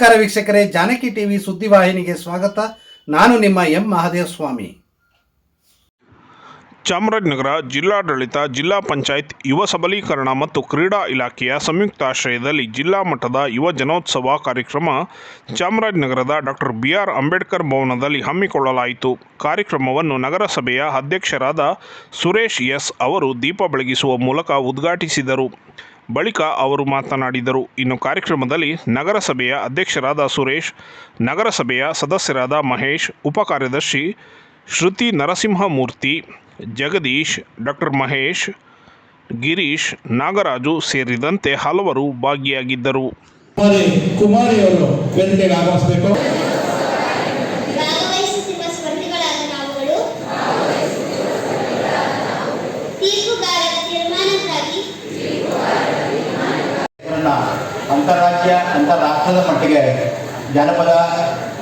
ನಮಸ್ಕಾರ ವೀಕ್ಷಕರೇ, ಜಾನಕಿ ಟಿವಿ ಸುದ್ದಿವಾಹಿನಿಗೆ ಸ್ವಾಗತ. ನಾನು ನಿಮ್ಮ ಎಂ ಮಹಾದೇವ ಸ್ವಾಮಿ ಚಾಮರಾಜನಗರ ಜಿಲ್ಲಾಡಳಿತ, ಜಿಲ್ಲಾ ಪಂಚಾಯತ್ ಯುವ ಸಬಲೀಕರಣ ಮತ್ತು ಕ್ರೀಡಾ ಇಲಾಖೆಯ ಸಂಯುಕ್ತಾಶ್ರಯದಲ್ಲಿ ಜಿಲ್ಲಾ ಮಟ್ಟದ ಯುವ ಜನೋತ್ಸವ ಕಾರ್ಯಕ್ರಮ ಚಾಮರಾಜನಗರದ ಡಾಕ್ಟರ್ ಬಿ ಆರ್ ಅಂಬೇಡ್ಕರ್ ಭವನದಲ್ಲಿ ಹಮ್ಮಿಕೊಳ್ಳಲಾಯಿತು. ಕಾರ್ಯಕ್ರಮವನ್ನು ನಗರಸಭೆಯ ಅಧ್ಯಕ್ಷರಾದ ಸುರೇಶ್ ಎಸ್ ಅವರು ದೀಪ ಬೆಳಗಿಸುವ ಮೂಲಕ ಉದ್ಘಾಟಿಸಿದರು. ಬಳಿಕ ಅವರು ಮಾತನಾಡಿದರು. ಇನ್ನು ಕಾರ್ಯಕ್ರಮದಲ್ಲಿ ನಗರಸಭೆಯ ಅಧ್ಯಕ್ಷರಾದ ಸುರೇಶ್, ನಗರಸಭೆಯ ಸದಸ್ಯರಾದ ಮಹೇಶ್, ಉಪಕಾರ್ಯದರ್ಶಿ ಶ್ರುತಿ ನರಸಿಂಹಮೂರ್ತಿ, ಜಗದೀಶ್, ಡಾಕ್ಟರ್ ಮಹೇಶ್, ಗಿರೀಶ್, ನಾಗರಾಜು ಸೇರಿದಂತೆ ಹಲವರು ಭಾಗಿಯಾಗಿದ್ದರು. ಕುಮಾರಿ ಕುಮಾರಿ ಅವರು ವೇದಿಕೆಗೆ ಆಗಮಿಸಬೇಕು. ಅಂತಾರಾಜ್ಯ, ಅಂತಾರಾಷ್ಟ್ರದ ಮಟ್ಟಿಗೆ ಜಾನಪದ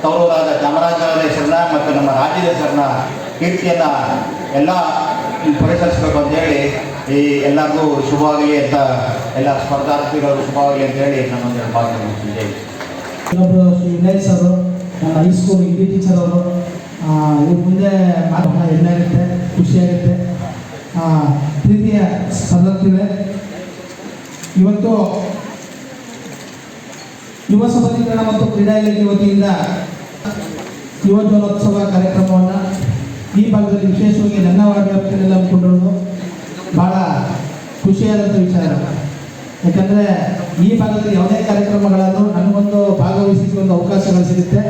ತವರೂರಾದ ಚಾಮರಾಜನಗರ ಹೆಸರನ್ನ ಮತ್ತು ನಮ್ಮ ರಾಜ್ಯದ ಹೆಸರನ್ನ, ಕೀರ್ತಿಯನ್ನ ಎಲ್ಲ ಪರಿಸರಿಸಬೇಕು ಅಂತೇಳಿ ಈ ಎಲ್ಲರಿಗೂ ಶುಭವಾಗಲಿ ಅಂತ, ಎಲ್ಲ ಸ್ಪರ್ಧಾರ್ಥಿಗಳು ಶುಭವಾಗಲಿ ಅಂತೇಳಿ ನಾನೊಂದು ಭಾಗ ಮುಗಿಸಿದ್ದೇವೆ ಇನ್ನೊಬ್ಬರು ವಿನಯ್ ಸರ್ ನನ್ನ ಹೈಸ್ಕೂಲ್ ಇಂಗ್ಲಿ ಟೀಚರ್ ಅವರು ಇವ್ರ ಮುಂದೆ ಬಹಳ ಖುಷಿಯಾಗುತ್ತೆ. ಪ್ರೀತಿಯ ಸ್ಪರ್ಧಾರ್ಥಿಗಳೇ ಇವತ್ತು ಯುವ ಸಬಲೀಕರಣ ಮತ್ತು ಕ್ರೀಡಾ ಇಲಾಖೆ ವತಿಯಿಂದ ಯುವಜನೋತ್ಸವ ಕಾರ್ಯಕ್ರಮವನ್ನು ಈ ಭಾಗದಲ್ಲಿ ವಿಶೇಷವಾಗಿ ನನ್ನ ವಾರ್ಡ್ ವ್ಯಾಪ್ತಿಯಲ್ಲಿ ಹಮ್ಮಿಕೊಂಡಿರೋದು ಭಾಳ ಖುಷಿಯಾದಂಥ ವಿಚಾರ. ಯಾಕಂದರೆ ಈ ಭಾಗದಲ್ಲಿ ಯಾವುದೇ ಕಾರ್ಯಕ್ರಮಗಳನ್ನು ನನಗೊಂದು ಭಾಗವಹಿಸಲಿಕ್ಕೆ ಒಂದು ಅವಕಾಶಗಳು ಸಿಗುತ್ತೆ.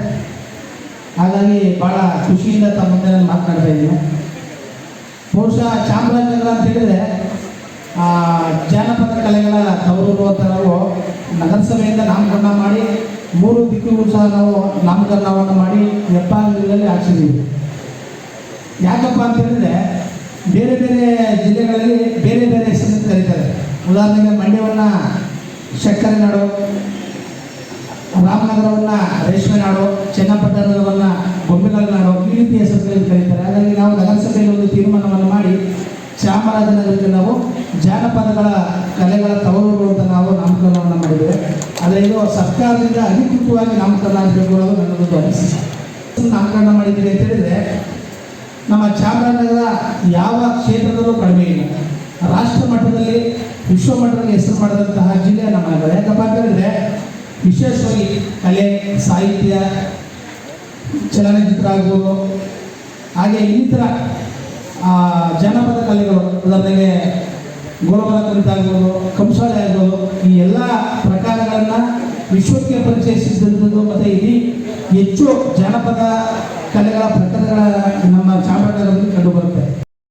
ಹಾಗಾಗಿ ಭಾಳ ಖುಷಿಯಿಂದ ತಮ್ಮ ಮುಂದೆ ನಾನು ಮಾತನಾಡ್ತಾ ಇದ್ದೀನಿ. ಬಹುಶಃ ಚಾಮರಾಜನಗರ ಅಂತ ಹೇಳಿದ್ರೆ ಜಾನಪದ ಕಲೆಗಳ ತವರು ಅಂತ ನಾವು ನಗರಸಭೆಯಿಂದ ನಾಮಕರಣ ಮಾಡಿ, ಮೂರು ದಿಕ್ಕಿಗೂ ಸಹ ನಾವು ನಾಮಕರಣವನ್ನು ಮಾಡಿ ಹೆಬ್ಬಾಗಿಲಲ್ಲಿ ಹಾಕ್ಸಿದ್ದೀವಿ. ಯಾಕಪ್ಪ ಅಂತ ಹೇಳಿದ್ರೆ, ಬೇರೆ ಬೇರೆ ಜಿಲ್ಲೆಗಳಲ್ಲಿ ಬೇರೆ ಬೇರೆ ಹೆಸರಿನಿಂದ ಕರೀತಾರೆ. ಉದಾಹರಣೆಗೆ ಮಂಡ್ಯವನ್ನು ಸಕ್ಕರೆ ನಾಡು, ರಾಮನಗರವನ್ನು ರೇಷ್ಮೆ ನಾಡು, ಚನ್ನಪಟ್ಟಣವನ್ನು ಗೊಂಬೆಗಳ ನಾಡು ಈ ರೀತಿ ಹೆಸರುಗಳಲ್ಲಿ ಕರೀತಾರೆ. ಹಾಗಾಗಿ ನಾವು ನಗರಸಭೆಯಲ್ಲಿ ಒಂದು ತೀರ್ಮಾನವನ್ನು ಮಾಡಿ ಚಾಮರಾಜನಗರಕ್ಕೆ ನಾವು ಜಾನಪದಗಳ ಕಲೆಗಳ ತವರುಗಳು ಅಂತ ನಾವು ನಾಮಕರಣವನ್ನು ಮಾಡಿದ್ದೇವೆ ಇದು ಸರ್ಕಾರದಿಂದ ಅಧಿಕೃತವಾಗಿ ನಾಮಕರಣ ಆಗಬೇಕು ಅನ್ನೋದು ನನ್ನದೊಂದು ಅನಿಸಿಕೆ ನಾಮಕರಣ ಮಾಡಿದ್ದೀರಿ ಅಂತ ಹೇಳಿದ್ರೆ, ನಮ್ಮ ಚಾಮರಾಜನಗರ ಯಾವ ಕ್ಷೇತ್ರದಲ್ಲೂ ಕಡಿಮೆ ಇಲ್ಲ. ರಾಷ್ಟ್ರ ಮಟ್ಟದಲ್ಲಿ, ವಿಶ್ವ ಮಟ್ಟದಲ್ಲಿ ಹೆಸರು ಮಾಡಿದಂತಹ ಜಿಲ್ಲೆ ನಮ್ಮ ಯಾಕಪ್ಪ ಅಂತ ಹೇಳಿದ್ರೆ, ವಿಶೇಷವಾಗಿ ಕಲೆ, ಸಾಹಿತ್ಯ, ಚಲನಚಿತ್ರ ಆಗ್ಬೋದು ಹಾಗೆ ಇನ್ನಿತರ ಜಾನಪದ ಕಲೆಗಳು, ಉದಾಹರಣೆಗೆ ಕುರಿತ ಆಗ್ಬೋದು ಕಂಸಾಳೆ ಆಗ್ಬೋದು ಈ ಎಲ್ಲ ವಿಶ್ವಕ್ಕೆ ಪರಿಚಯಿಸಿದಂಥದ್ದು ಮತ್ತು ಇಲ್ಲಿ ಹೆಚ್ಚು ಜಾನಪದ ಕಲೆಗಳ ಪ್ರಕರಣಗಳ ನಮ್ಮ ಚಾಮರಾಜನಗರದಲ್ಲಿ ಕಂಡು